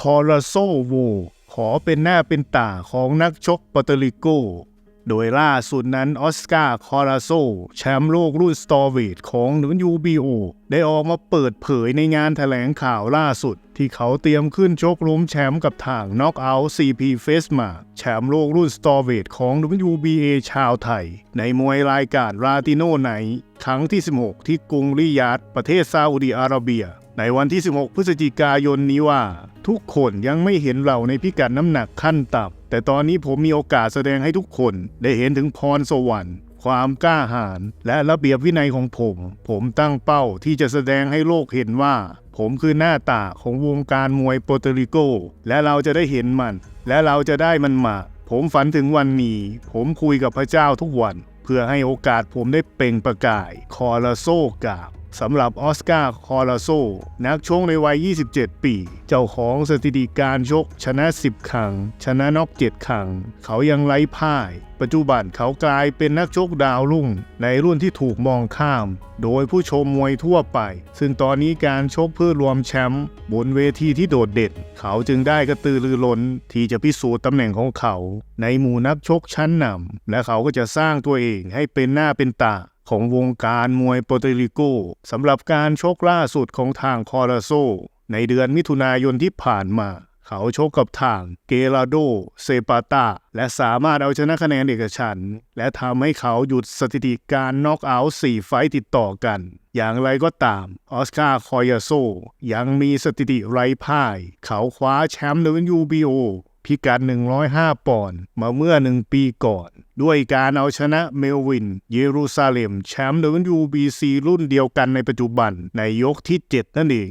คอราโซโว ขอเป็นหน้าเป็นตาของนักชกปอร์โตริโก โดยล่าสุดนั้นออสการ์คอราโซ แชมป์โลกรุ่นสตอร์เวทของ WBO ได้ออกมาเปิดเผยในงานแถลงข่าวล่าสุด ที่เขาเตรียมขึ้นชกล้มแชมป์กับทางน็อกเอาท์ CP f a c e m a แชมป์โลกรุ่นสตอร์เวทของ WBA ชาวไทย ในมวยรายการราติโนไนครั้งที่ 16 ที่กรุงริยาดประเทศซาอุดิอาระเบีย ในวันที่ 16 พฤศจิกายนนี้ว่า ทุกคนยังไม่เห็นเราในพิกัดน้ำหนักขั้นต่ำแต่ตอนนี้ผมมีโอกาสแสดงให้ทุกคนได้เห็นถึงพรสวรรค์ความกล้าหาญและระเบียบวินัยของผม ผมตั้งเป้าที่จะแสดงให้โลกเห็นว่า ผมคือหน้าตาของวงการมวยโปรตุริโก และเราจะได้เห็นมัน และเราจะได้มันมา ผมฝันถึงวันนี้ ผมคุยกับพระเจ้าทุกวัน เพื่อให้โอกาสผมได้เปล่งประกาย คอราโซกาบ สำหรับออสการ์คอราโซ นักชกในวัย 27 ปี เจ้าของสถิติการชกชนะ 10 ครั้ง ชนะน็อก 7 ครั้ง เขายังไร้พ่าย ปัจจุบันเขากลายเป็นนักชกดาวรุ่ง ในรุ่นที่ถูกมองข้าม โดยผู้ชมมวยทั่วไป ซึ่งตอนนี้การชกเพื่อรวมแชมป์บนเวทีที่โดดเด่น เขาจึงได้กระตือรือร้นที่จะพิสูจน์ตำแหน่งของเขา ในหมู่นักชกชั้นนำและเขาก็จะสร้างตัวเองให้เป็นหน้าเป็นตา ของวงการมวยโปรตุริโกสำหรับการชกล่าสุดของทางคอราโซ ในเดือนมิถุนายนที่ผ่านมา เขาชกกับทางเกลาโด เซปาตา และสามารถเอาชนะคะแนนเอกฉัน และทำให้เขาหยุดสถิติการน็อกเอาท์4ไฟต์ติดต่อกัน อย่างไรก็ตาม ออสการ์คอยาโซ ยังมีสถิติไร้พ่าย เขาคว้าแชมป์ WBO พิกัด 105 ปอนด์มาเมื่อหนึ่งปีก่อน ด้วยการเอาชนะเมลวิน เยรูซาเล็ม แชมป์ WBC รุ่นเดียวกันในปัจจุบันในยกที่ 7 นั่นเอง